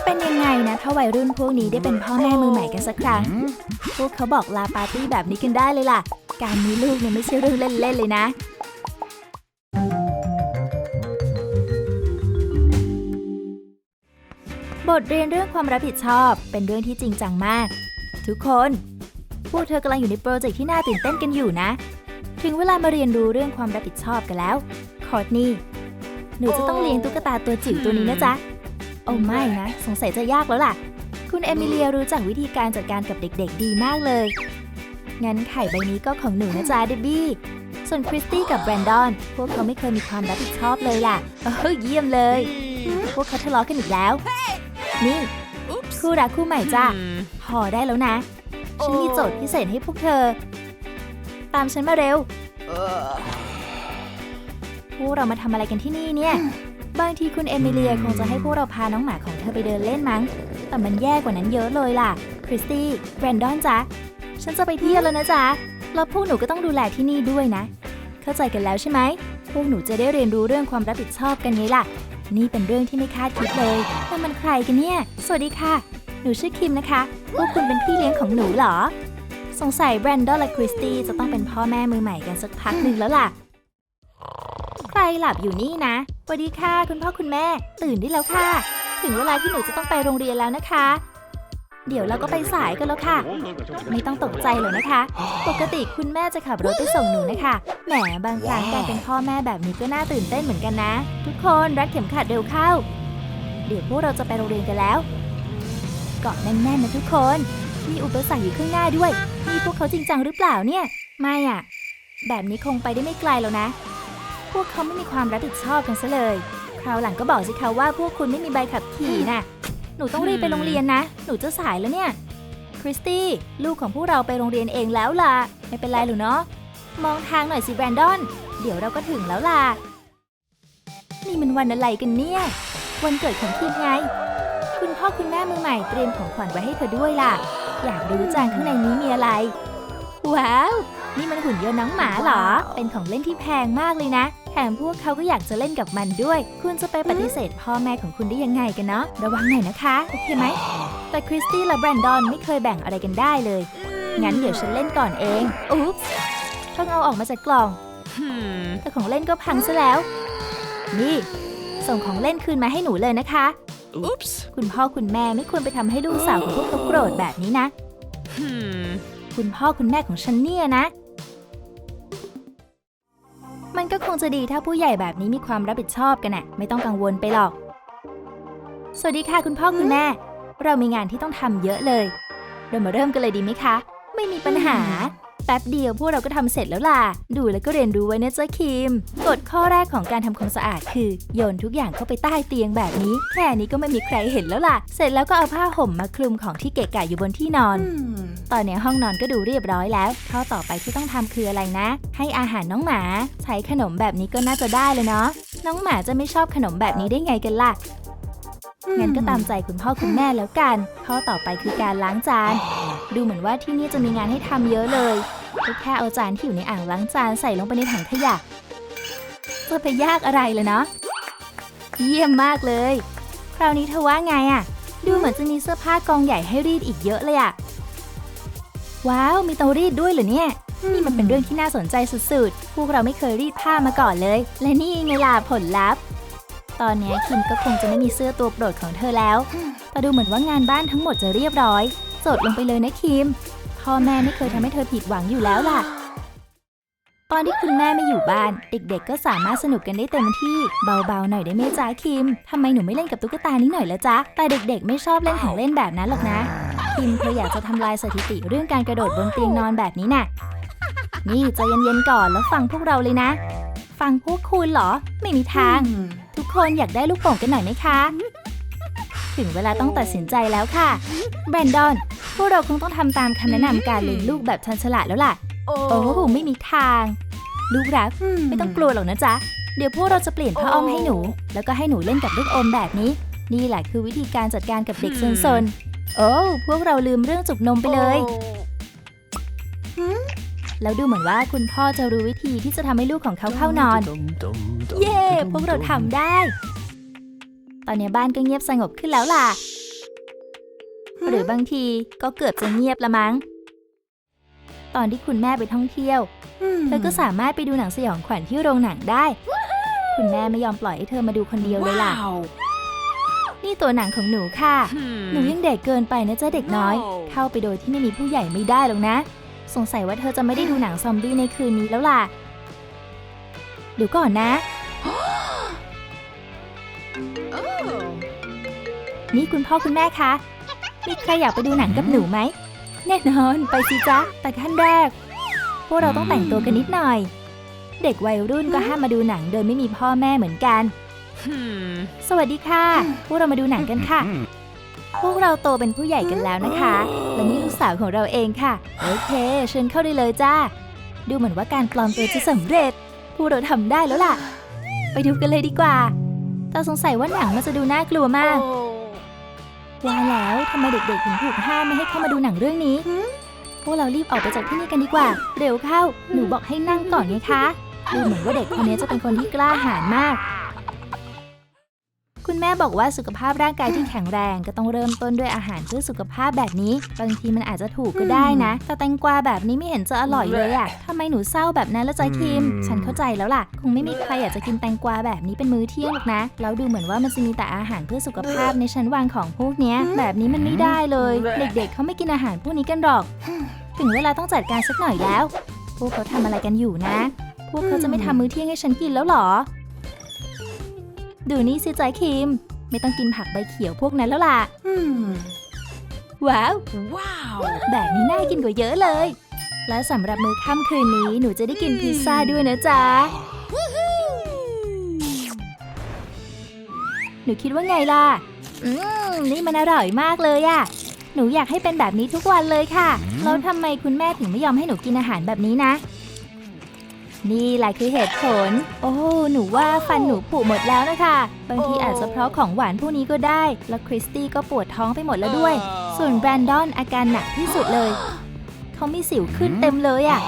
จะเป็นยังไงนะ ถ้าวัยรุ่นพวกนี้ได้เป็นพ่อแม่มือใหม่กันสักครั้ง พวกเขาบอกลาปาร์ตี้แบบนี้กันได้เลยล่ะ การมีลูกเนี่ยไม่ใช่เรื่องเล่นๆเลยนะบทเรียนเรื่องความรับผิดชอบเป็นเรื่องที่จริงจังมาก ทุกคน พวกเธอกำลังอยู่ในโปรเจกต์ที่น่าตื่นเต้นกันอยู่นะ ถึงเวลามาเรียนรู้เรื่องความรับผิดชอบกันแล้ว คอร์ทนี่หนูจะต้องเลี้ยงตุ๊กตาตัวจิ๋วตัวนี้นะจ๊ะ โอ้ไม่นะ สงสัยจะยากแล้วล่ะ คุณเอมิเลียรู้จักวิธีการจัดการกับเด็กๆ ดีมากเลย งั้นไข่ใบนี้ก็ของหนูนะจ๊ะเดบบี้ ส่วนคริสตี้กับแบรนดอน พวกเขาไม่เคยมีความรับผิดชอบเลยล่ะเออเยี่ยมเลย พวกเขาทะเลาะกันอีกแล้ว นี่คู่รักคู่ใหม่จ้ะพอได้แล้วนะ ฉันมีโจทย์พิเศษให้พวกเธอ ตามฉันมาเร็วพวกเรามาทำอะไรกันที่นี่เนี่ย บางทีคุณเอมิเลียคงจะให้พวกเราพาน้องหมาของเธอไปเดินเล่นมั้ง แต่มันแย่กว่านั้นเยอะเลยล่ะ คริสตี้ แบรนดอนจ๊ะ ฉันจะไปเที่ยวแล้วนะจ๊ะ แล้วพวกหนูก็ต้องดูแลที่นี่ด้วยนะ เข้าใจกันแล้วใช่ไหม พวกหนูจะได้เรียนรู้เรื่องความรับผิดชอบกันไงล่ะ นี่เป็นเรื่องที่ไม่คาดคิดเลย แต่มันใครกันเนี่ย สวัสดีค่ะ หนูชื่อคิมนะคะ พวกคุณเป็นพี่เลี้ยงของหนูเหรอ สงสัยแบรนดอนและคริสตี้จะต้องเป็นพ่อแม่มือใหม่กันสักพักหนึ่งแล้วล่ะ ใครหลับอยู่นี่นะสวัสดีค่ะ คุณพ่อคุณแม่ ตื่นได้แล้วค่ะ ถึงเวลาที่หนูจะต้องไปโรงเรียนแล้วนะคะ เดี๋ยวเราก็ไปสายกันแล้วค่ะ ไม่ต้องตกใจหรอกนะคะ ปกติคุณแม่จะขับรถไปส่งหนูนะคะ แหมบางครั้งการเป็นพ่อแม่แบบนี้ก็น่าตื่นเต้นเหมือนกันนะ ทุกคนรัดเข็มขัดเร็วเข้า เดี๋ยวพวกเราจะไปโรงเรียนกันแล้ว เกาะแน่นๆนะทุกคน มีอุปสรรคอยู่ข้างหน้าด้วย มีพวกเขาจริงจังหรือเปล่าเนี่ย ไม่อะแบบนี้คงไปได้ไม่ไกลแล้วนะ พวกเขาไม่มีความรับผิดชอบกันซะเลย คราวหลังก็บอกสิคะว่าพวกคุณไม่มีใบขับขี่น่ะ หนูต้องรีบไปโรงเรียนนะ หนูจะสายแล้วเนี่ย คริสตี้ลูกของพวกเราไปโรงเรียนเองแล้วล่ะ ไม่เป็นไรหรือเนาะ มองทางหน่อยสิแบรนดอน เดี๋ยวเราก็ถึงแล้วล่ะ นี่มันวันอะไรกันเนี่ย วันเกิดของคิมไง คุณพ่อคุณแม่มือใหม่เตรียมของขวัญไว้ให้เธอด้วยล่ะ อยากรู้จังข้างในนี้มีอะไร ว้าว นี่มันหุ่นยนต์น้องหมาเหรอ เป็นของเล่นที่แพงมากเลยนะ มพวกเขาก็อยากจะเล่นกับมันด้วย คุณจะไปปฏิเสธพ่อแม่ของคุณได้ยังไงกันเนาะ ระวังหน่อยนะคะ โอเคไหม แต่คริสตี้และแบรนดอนไม่เคยแบ่งอะไรกันได้เลย งั้นเดี๋ยวฉันเล่นก่อนเอง อุ๊บเพิ่งเอาออกมาจากกล่อง แต่ของเล่นก็พังซะแล้ว นี่ ส่งของเล่นคืนมาให้หนูเลยนะคะ Oops. คุณพ่อคุณแม่ไม่ควรไปทำให้ลูกสาวของพวกเขาโกรธแบบนี้นะ Hmm. คุณพ่อคุณแม่ของฉันเนี่ยนะ มันก็คงจะดีถ้าผู้ใหญ่แบบนี้มีความรับผิดชอบกันน่ะ ไม่ต้องกังวลไปหรอก สวัสดีค่ะคุณพ่อคุณแม่ เรามีงานที่ต้องทำเยอะเลย เรามาเริ่มกันเลยดีไหมคะ ไม่มีปัญหา แป๊บเดียวพวกเราก็ทำเสร็จแล้วล่ะ ดูแล้วก็เรียนรู้ไว้นะเจ้าคิม กฎข้อแรกของการทำความสะอาดคือ โยนทุกอย่างเข้าไปใต้เตียงแบบนี้ แค่นี้ก็ไม่มีใครเห็นแล้วล่ะ เสร็จแล้วก็เอาผ้าห่มมาคลุมของที่เกะกะอยู่บนที่นอน ตอนนี้ห้องนอนก็ดูเรียบร้อยแล้ว ข้อต่อไปที่ต้องทำคืออะไรนะ ให้อาหารน้องหมา ใช้ขนมแบบนี้ก็น่าจะได้เลยเนาะ น้องหมาจะไม่ชอบขนมแบบนี้ได้ไงกันล่ะ งั้นก็ตามใจคุณพ่อคุณแม่แล้วกัน ข้อต่อไปคือการล้างจาน ดูเหมือนว่าที่นี่จะมีงานให้ทำเยอะเลยก็แค่เอาจานที่อยู่ในอ่างล้างจานใส่ลงไปในถังขยะจะไปยากอะไรเลยเนาะเยี่ยมมากเลย คราวนี้เธอว่าไงอะดูเหมือนจะมีเสื้อผ้ากองใหญ่ให้รีดอีกเยอะเลยอะว้าว มีเตารีดด้วยเหรอเนี่ยนี่มันเป็นเรื่องที่น่าสนใจสุดๆ พวกเราไม่เคยรีดผ้ามาก่อนเลย และนี่ไงล่ะผลลัพธ์ ตอนนี้คิมก็คงจะไม่มีเสื้อตัวโปรดของเธอแล้ว แต่ดูเหมือนว่างานบ้านทั้งหมดจะเรียบร้อยจดลงไปเลยนะคิม พ่อแม่ไม่เคยทำให้เธอผิดหวังอยู่แล้วล่ะ ตอนที่คุณแม่ไม่อยู่บ้าน เด็กๆ ก็สามารถสนุกกันได้เต็มที่ เบาๆหน่อยได้ไหมจ๊ะคิมทำไมหนูไม่เล่นกับตุ๊กตานี้หน่อยละจ๊ะ แต่เด็กๆ ไม่ชอบเล่นของเล่นแบบนั้นหรอกนะ คิมเธออยากจะทำลายสถิติเรื่องการกระโดดบนเตียงนอนแบบนี้น่ะ นี่ใจเย็นๆก่อนแล้วฟังพวกเราเลยนะ ฟังพวกคุณเหรอ ไม่มีทาง ทุกคนอยากได้ลูกโป่งกันหน่อยไหมคะ ถึงเวลาต้องตัดสินใจแล้วค่ะแบรนดอน พวกเราคงต้องทำตามคำแนะนำการเลี้ยงลูกแบบชันฉลาดแล้วล่ะ โอ้โหไม่มีทาง ลูกรักไม่ต้องกลัวหรอกนะจ๊ะ เดี๋ยวพวกเราจะเปลี่ยนผ้าอ้อมให้หนู แล้วก็ให้หนูเล่นกับลูกอมแบบนี้ นี่แหละคือวิธีการจัดการกับเด็กซนๆโอ้พวกเราลืมเรื่องจุกนมไปเลย แล้วดูเหมือนว่าคุณพ่อจะรู้วิธีที่จะทำให้ลูกของเขาเข้านอน เย้พวกเราทำได้ ตอนนี้บ้านก็เงียบสงบขึ้นแล้วล่ะ หรือบางทีก็เกือบจะเงียบละมั้ง ตอนที่คุณแม่ไปท่องเที่ยวเธอก็สามารถไปดูหนังสยองขวัญที่โรงหนังได้ คุณแม่ไม่ยอมปล่อยให้เธอมาดูคนเดียวเลยล่ะ Wow. นี่ตัวหนังของหนูค่ะ Hmm. หนูยังเด็กเกินไปนะจ๊ะเด็กน้อย No เข้าไปโดยที่ไม่มีผู้ใหญ่ไม่ได้หรอกนะ สงสัยว่าเธอจะไม่ได้ดูหนังซอมบี้ในคืนนี้แล้วล่ะ เดี๋ยวก่อนนะ Oh. นี่คุณพ่อคุณแม่คะ มีใครอยากไปดูหนังกับหนูไหม แน่นอน ไปสิจ๊ะ แต่ขั้นแรก พวกเราต้องแต่งตัวกันนิดหน่อย เด็กวัยรุ่นก็ห้ามมาดูหนังโดยไม่มีพ่อแม่เหมือนกัน Hmm. สวัสดีค่ะ พวกเรามาดูหนังกันค่ะ พวกเราโตเป็นผู้ใหญ่กันแล้วนะคะ และนี่ลูกสาวของเราเองค่ะ โอเค เชิญเข้าได้เลยจ้า ดูเหมือนว่าการปลอมตัวจะสำเร็จ พวกเราทำได้แล้วล่ะ ไปดูกันเลยดีกว่าแต่สงสัยว่าหนังมันจะดูน่ากลัวมาก Oh. ว่าแล้วทำไมเด็กๆถึงถูกห้ามไม่ให้เข้ามาดูหนังเรื่องนี้ พวกเรารีบออกไปจากที่นี่กันดีกว่า เร็วเข้า หนูบอกให้นั่งก่อนไงคะ ดูเหมือนว่าเด็กคนนี้จะเป็นคนที่กล้าหาญมาก คุณแม่บอกว่าสุขภาพร่างกายที่แข็งแรงก็ต้องเริ่มต้นด้วยอาหารเพื่อสุขภาพแบบนี้ บางทีมันอาจจะถูกก็ได้นะ แต่แตงกวาแบบนี้ไม่เห็นจะอร่อยเลยอะทำไมหนูเศร้าแบบนั้นละจ๊ะคิม ฉันเข้าใจแล้วล่ะ คงไม่มีใครอยากจะกินแตงกวาแบบนี้เป็นมื้อเที่ยงหรอกนะ แล้วดูเหมือนว่ามันจะมีแต่อาหารเพื่อสุขภาพในชั้นวางของพวกเนี้ยแบบนี้มันไม่ได้เลย เด็กๆเขาไม่กินอาหารพวกนี้กันหรอก ถึงเวลาต้องจัดการสักหน่อยแล้ว พวกเขาทำอะไรกันอยู่นะ พวกเขาจะไม่ทำมื้อเที่ยงให้ฉันกินแล้วเหรอ ดูนี่สิจ๊ะคิม ไม่ต้องกินผักใบเขียวพวกนั้นแล้วล่ะ Hmm. ว้าว Wow. แบบนี้น่ากินกว่าเยอะเลย และสำหรับมื้อค่ำคืนนี้หนูจะได้กินพิซซ่าด้วยนะจ๊ะ หนูคิดว่าไงล่ะ อืม นี่มันอร่อยมากเลยอะหนูอยากให้เป็นแบบนี้ทุกวันเลยค่ะ แล้วทำไมคุณแม่ถึงไม่ยอมให้หนูกินอาหารแบบนี้นะ นี่แหละคือเหตุผล โอ้หนูว่าฟันหนูผุหมดแล้วนะคะ บางทีอาจจะเพราะของหวานพวกนี้ก็ได้ แล้วคริสตี้ก็ปวดท้องไปหมดแล้วด้วย ส่วนแบรนดอนอาการหนักที่สุดเลย เขามีสิวขึ้นเต็มเลยอะ่ะ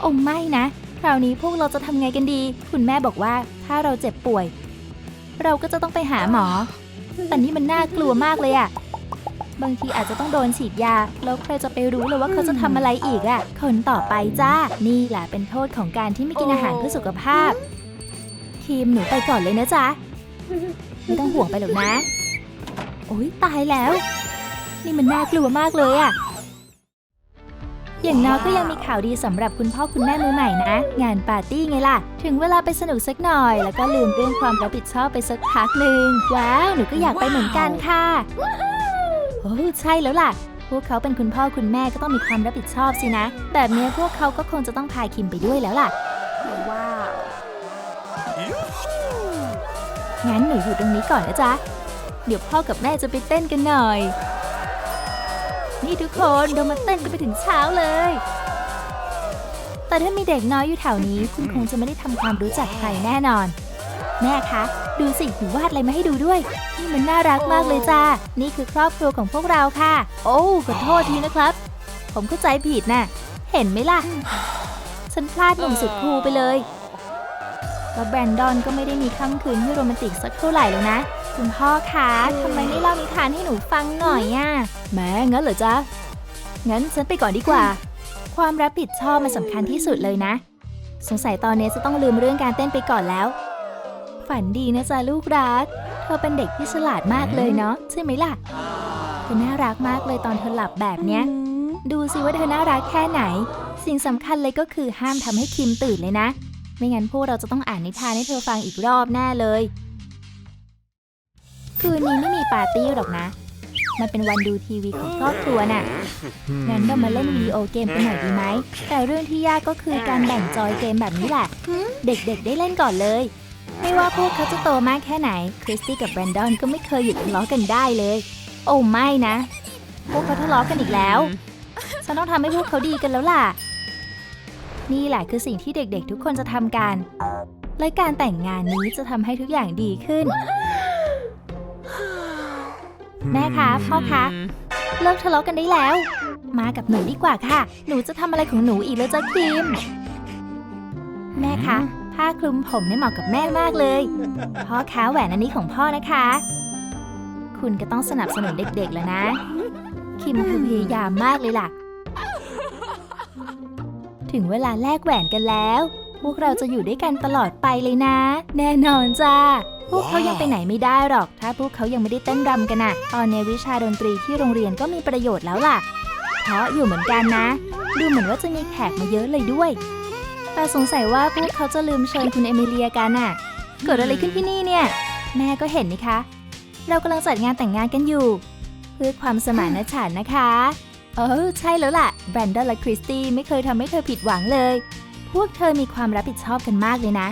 โอ้ไม่นะ คราวนี้พวกเราจะทำไงกันดี คุณแม่บอกว่าถ้าเราเจ็บป่วย เราก็จะต้องไปหาหมอ แต่นี่มันน่ากลัวมากเลยอะ่ะ บางทีอาจจะต้องโดนฉีดยา แล้วใครจะไปรู้เลยว่าเขาจะทำอะไรอีกอะ่ะ คนต่อไปจ้า นี่แหละเป็นโทษของการที่ไม่กินอาหารเพื่อสุขภาพคิมหนูไปก่อนเลยนะจ๊ะ ไม่ต้องห่วงไปหรอกนะ โอ๊ย ตายแล้ว นี่มันน่ากลัวมากเลยอะอย่างน้อยก็ยังมีข่าวดีสำหรับคุณพ่อคุณแม่มือใหม่นะ งานปาร์ตี้ไงล่ะ ถึงเวลาไปสนุกสักหน่อย แล้วก็ลืมเรื่องความรับผิดชอบไปสักพักหนึ่งว้าว หนูก็อยากไปเหมือนกันค่ะ โอ้ใช่แล้วล่ะ พวกเขาเป็นคุณพ่อคุณแม่ก็ต้องมีความรับผิดชอบสินะ แบบนี้พวกเขาก็คงจะต้องพาคิมไปด้วยแล้วล่ะ Wow. งั้นหนูอยู่ตรงนี้ก่อนนะจ๊ะ เดี๋ยวพ่อกับแม่จะไปเต้นกันหน่อย นี่ทุกคนเรามาเต้นกันไปถึงเช้าเลย แต่ถ้ามีเด็กน้อยอยู่แถวนี้ คุณคงจะไม่ได้ทำความรู้จักใครแน่นอน แม่คะ ดูสิหนูวาดอะไรมาให้ดูด้วย นี่มันน่ารักมากเลยจ้า นี่คือครอบครัวของพวกเราค่ะ โอ้ขอโทษทีนะครับ ผมเข้าใจผิดน่ะ เห็นไหมล่ะ ฉันพลาดหนุ่มสุดคูไปเลยแล้วแบรนดอนก็ไม่ได้มีค่ำคืนที่โรแมนติกสักเท่าไหร่แล้วนะ คุณพ่อคะทำไมไม่เล่านิทานให้หนูฟังหน่อยอะแม่งั้นเหรอจ๊ะ งั้นฉันไปก่อนดีกว่า ความรับผิดชอบมันสำคัญที่สุดเลยนะ สงสัยตอนนี้จะต้องลืมเรื่องการเต้นไปก่อนแล้ว ฝันดีนะจ๊ะลูกรัก เธอเป็นเด็กที่ฉลาดมากเลยเนาะใช่ไหมล่ะ เธอน่ารักมากเลยตอนเธอหลับแบบเนี้ย ดูสิว่าเธอน่ารักแค่ไหน สิ่งสำคัญเลยก็คือห้ามทำให้คิมตื่นเลยนะ ไม่งั้นพวกเราจะต้องอ่านนิทานให้เธอฟังอีกรอบแน่เลย คืนนี้ไม่มีปาร์ตี้หรอกนะ มันเป็นวันดูทีวีของครอบครัวน่ะ งั้นเรามาเล่นวิดีโอเกมกันหน่อยดีไหม แต่เรื่องที่ยากก็คือการแบ่งจอยเกมแบบนี้แหละ เด็กๆได้เล่นก่อนเลย ไม่ว่าพวกเขาจะโตมากแค่ไหน คริสตี้กับแบรนดอนก็ไม่เคยหยุดทะเลาะกันได้เลย โอ้ไม่นะ พวกเขาทะเลาะกันอีกแล้ว ฉันต้องทำให้พวกเขาดีกันแล้วล่ะ นี่แหละคือสิ่งที่เด็กๆ ทุกคนจะทำกัน และการแต่งงานนี้จะทำให้ทุกอย่างดีขึ้น แม่คะพ่อคะเลิกทะเลาะกันได้แล้ว มากับหนูดีกว่าค่ะ หนูจะทำอะไรของหนูอีกแล้วจ้ะคิม แม่คะ ผ้าคลุมผมเนี่ยเหมาะกับแม่มากเลย พ่อคะแหวนอันนี้ของพ่อนะคะ คุณก็ต้องสนับสนุนเด็กๆแล้วนะ คิมเธอพยายามมากเลยล่ะ ถึงเวลาแลกแหวนกันแล้ว พวกเราจะอยู่ด้วยกันตลอดไปเลยนะ แน่นอนจ้าพวกเขายังไปไหนไม่ได้หรอก ถ้าพวกเขายังไม่ได้เต้นรำกันน่ะตอนในวิชาดนตรีที่โรงเรียนก็มีประโยชน์แล้วล่ะ เพราะอยู่เหมือนกันนะ ดูเหมือนว่าจะมีแขกมาเยอะเลยด้วย แต่สงสัยว่าพวกเขาจะลืมเชิญคุณเอมิเลียกันน่ะ เกิดอะไรขึ้นที่นี่เนี่ย แม่ก็เห็นนี่คะ เรากำลังจัดงานแต่งงานกันอยู่ เพื่อความสมานฉันท์นะคะ เออใช่แล้วล่ะ แบรนดอนและคริสตี้ไม่เคยทำให้เธอผิดหวังเลย พวกเธอมีความรับผิดชอบกันมากเลยนะ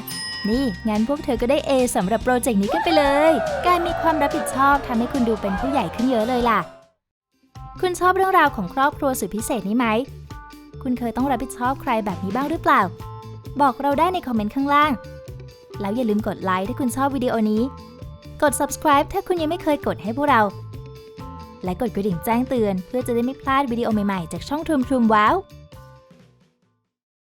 นี่งั้นพวกเธอก็ได้ A สำหรับโปรเจกต์นี้กันไปเลย การมีความรับผิดชอบทำให้คุณดูเป็นผู้ใหญ่ขึ้นเยอะเลยล่ะ คุณชอบเรื่องราวของครอบครัวสุดพิเศษนี้ไหม คุณเคยต้องรับผิดชอบใครแบบนี้บ้างหรือเปล่า บอกเราได้ในคอมเมนต์ข้างล่าง แล้วอย่าลืมกดไลค์ถ้าคุณชอบวิดีโอนี้ กด subscribe ถ้าคุณยังไม่เคยกดให้พวกเรา และกดกระดิ่งแจ้งเตือน เพื่อจะได้ไม่พลาดวิดีโอใหม่ๆ จากช่องทรูมทรูมว้าว